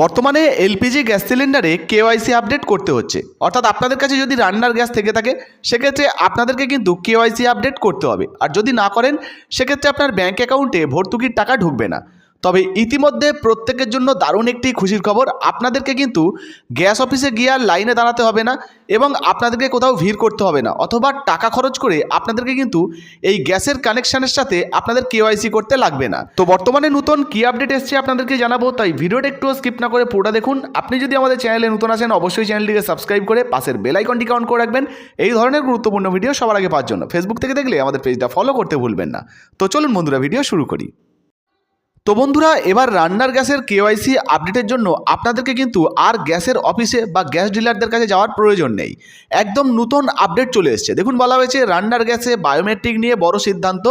বর্তমানে LPG gas সিলিন্ডারে KYC update করতে হচ্ছে। অর্থাৎ আপনাদের কাছে যদি রান্নার গ্যাস থেকে থাকে, সেক্ষেত্রে আপনাদেরকে কিন্তু কেওয়াইসি আপডেট করতে হবে। আর যদি না করেন, সেক্ষেত্রে আপনার ব্যাঙ্ক অ্যাকাউন্টে ভর্তুকির টাকা ঢুকবে না। তবে ইতিমধ্যে প্রত্যেকের জন্য দারুণ একটি খুশির খবর। আপনাদেরকে কিন্তু গ্যাস অফিসে গিয়ে আর লাইনে দাঁড়াতে হবে না এবং আপনাদেরকে কোথাও ভিড় করতে হবে না অথবা টাকা খরচ করে আপনাদেরকে কিন্তু এই গ্যাসের কানেকশানের সাথে আপনাদের কেওয়াইসি করতে লাগবে না। তো বর্তমানে নতুন কি আপডেট এসছে আপনাদেরকে জানাব, তাই ভিডিওটা একটু স্কিপ না করে পুরোটা দেখুন। আপনি যদি আমাদের চ্যানেলে নতুন আসেন অবশ্যই চ্যানেলটিকে সাবস্ক্রাইব করে পাশের বেল আইকনটিকে অন করে রাখবেন। এই ধরনের গুরুত্বপূর্ণ ভিডিও সবার আগে পাওয়ার জন্য। ফেসবুক থেকে দেখলে আমাদের পেজটা ফলো করতে ভুলবেন না। তো চলুন বন্ধুরা, ভিডিও শুরু করি। তো বন্ধুরা, এবার রান্নার গ্যাসের কেওয়াইসি আপডেটের জন্য আপনাদেরকে কিন্তু আর গ্যাসের অফিসে বা গ্যাস ডিলারদের কাছে যাওয়ার প্রয়োজন নেই। একদম নতুন আপডেট চলে এসছে। দেখুন, বলা হয়েছে রান্নার গ্যাসে বায়োমেট্রিক নিয়ে বড় সিদ্ধান্ত।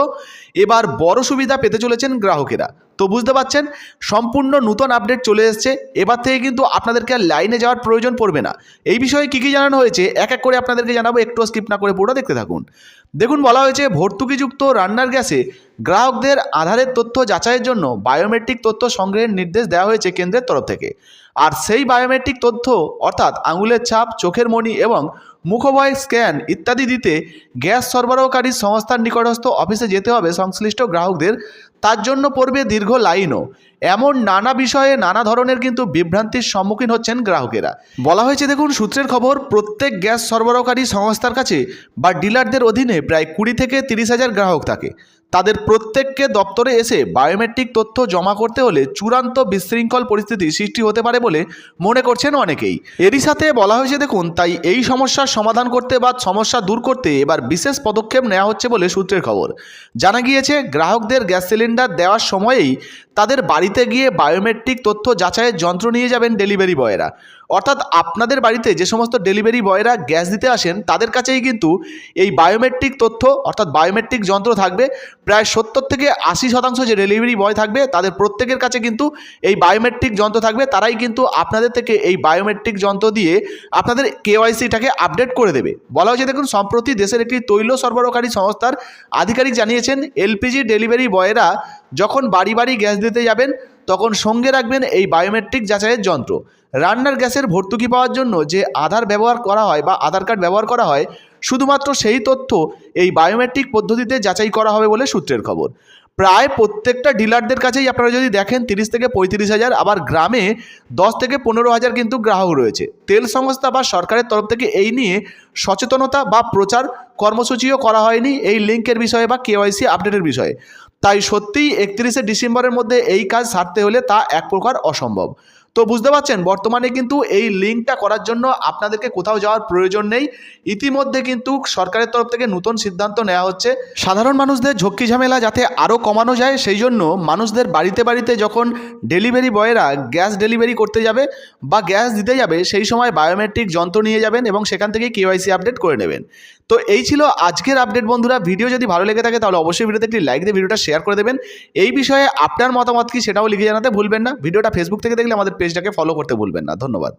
এবার বড় সুবিধা পেতে চলেছেন গ্রাহকেরা। তো বুঝতে পারছেন? সম্পূর্ণ নতুন আপডেট চলে এসছে। এবার থেকে কিন্তু আপনাদেরকে লাইনে যাওয়ার প্রয়োজন পড়বে না। এই বিষয়ে কী কী জানানো হয়েছে? এক এক করে আপনাদেরকে জানাব। একটু স্কিপ না করে পুরো দেখতে থাকুন। দেখুন, বলা হয়েছে ভর্তুকিযুক্ত রান্নার গ্যাসে গ্রাহকদের আধারের তথ্য যাচাইয়ের জন্য বায়োমেট্রিক তথ্য সংগ্রহের নির্দেশ দেওয়া হয়েছে কেন্দ্রের তরফ থেকে। আর সেই বায়োমেট্রিক তথ্য, অর্থাৎ আঙুলের ছাপ চোখের মণি এবং মুখবয় স্ক্যান ইত্যাদি দিতে গ্যাস সরবরাহকারী সংস্থার নিকটস্থ অফিসে যেতে হবে সংশ্লিষ্ট গ্রাহকদের। তার জন্য পড়বে দীর্ঘ লাইনও। এমন নানা বিষয়ে নানা ধরনের কিন্তু বিভ্রান্তির সম্মুখীন হচ্ছেন গ্রাহকেরা। বলা হয়েছে, দেখুন, সূত্রের খবর, প্রত্যেক গ্যাস সরবরাহকারী সংস্থার কাছে বা ডিলারদের অধীনে প্রায় কুড়ি থেকে তিরিশ হাজার গ্রাহক থাকে। তাদের প্রত্যেককে দপ্তরে এসে বায়োমেট্রিক তথ্য জমা করতে হলে চূড়ান্ত বিশৃঙ্খল পরিস্থিতি সৃষ্টি হতে পারে বলে মনে করছেন অনেকেই। এরই সাথে বলা হয়েছে, দেখুন, তাই এই সমস্যার সমাধান করতে বা সমস্যা দূর করতে এবার বিশেষ পদক্ষেপ নেওয়া হচ্ছে বলে সূত্রের খবর। জানা গিয়েছে, গ্রাহকদের গ্যাস সিলিন্ডার দেওয়ার সময়েই তাদের বাড়িতে গিয়ে বায়োমেট্রিক তথ্য যাচাইয়ের যন্ত্র নিয়ে যাবেন ডেলিভারি বয়েরা। অর্থাৎ আপনাদের বাড়িতে যে সমস্ত ডেলিভারি বয়রা গ্যাস দিতে আসেন, তাদের কাছেই কিন্তু এই বায়োমেট্রিক তথ্য, অর্থাৎ বায়োমেট্রিক যন্ত্র থাকবে। প্রায় সত্তর থেকে আশি শতাংশ যে ডেলিভারি বয় থাকবে, তাদের প্রত্যেকের কাছে কিন্তু এই বায়োমেট্রিক যন্ত্র থাকবে, তারাই কিন্তু আপনাদের থেকে এই বায়োমেট্রিক যন্ত্র দিয়ে আপনাদের কেওয়াইসিটাকে আপডেট করে দেবে। বলা হয়েছে দেখুন, সম্প্রতি দেশের একটি তৈল সরবরাহকারী সংস্থার আধিকারিক জানিয়েছেন এলপিজি ডেলিভারি বয়েরা যখন বাড়ি বাড়ি গ্যাস দিতে যাবেন, তখন সঙ্গে রাখবেন এই বায়োমেট্রিক যাচাইয়ের যন্ত্র। রান্নার গ্যাসের ভর্তুকি পাওয়ার জন্য যে আধার ব্যবহার করা হয় বা আধার কার্ড ব্যবহার করা হয়, শুধুমাত্র সেই তথ্য এই বায়োমেট্রিক পদ্ধতিতে যাচাই করা হবে বলে সূত্রের খবর। প্রায় প্রত্যেকটা ডিলারদের কাছেই আপনারা যদি দেখেন তিরিশ থেকে পঁয়ত্রিশ হাজার, আবার গ্রামে দশ থেকে পনেরো হাজার কিন্তু গ্রাহক রয়েছে। তেল সংস্থা বা সরকারের তরফ থেকে এই নিয়ে সচেতনতা বা প্রচার কর্মসূচিও করা হয়নি এই লিঙ্কের বিষয়ে বা কেওয়াইসি আপডেটের বিষয়ে। তাই সত্যিই একত্রিশে ডিসেম্বরের মধ্যে এই কাজ সারতে হলে তা এক প্রকার অসম্ভব। তো বুঝতে পারছেন? বর্তমানে কিন্তু এই লিঙ্কটা করার জন্য আপনাদেরকে কোথাও যাওয়ার প্রয়োজন নেই। ইতিমধ্যে কিন্তু সরকারের তরফ থেকে নতুন সিদ্ধান্ত নেওয়া হচ্ছে। সাধারণ মানুষদের ঝক্কি ঝামেলা যাতে আরও কমানো যায়, সেই জন্য মানুষদের বাড়িতে বাড়িতে যখন ডেলিভারি বয়েরা গ্যাস ডেলিভারি করতে যাবে বা গ্যাস দিতে যাবে, সেই সময় বায়োমেট্রিক যন্ত্র নিয়ে যাবেন এবং সেখান থেকে কেওয়াইসি আপডেট করে নেবেন। তো এই ছিল আজকের আপডেট বন্ধুরা। ভিডিও যদি ভালো লেগে থাকে তাহলে অবশ্যই ভিডিওতে একটি লাইক দিয়ে ভিডিওটা শেয়ার করে দেবেন। এই বিষয়ে আপনার মতামত কি সেটাও লিখে জানাতে ভুলবেন না। ভিডিওটা ফেসবুক থেকে দেখলে আমাদের পেজটাকে ফলো করতে ভুলবেন না। ধন্যবাদ।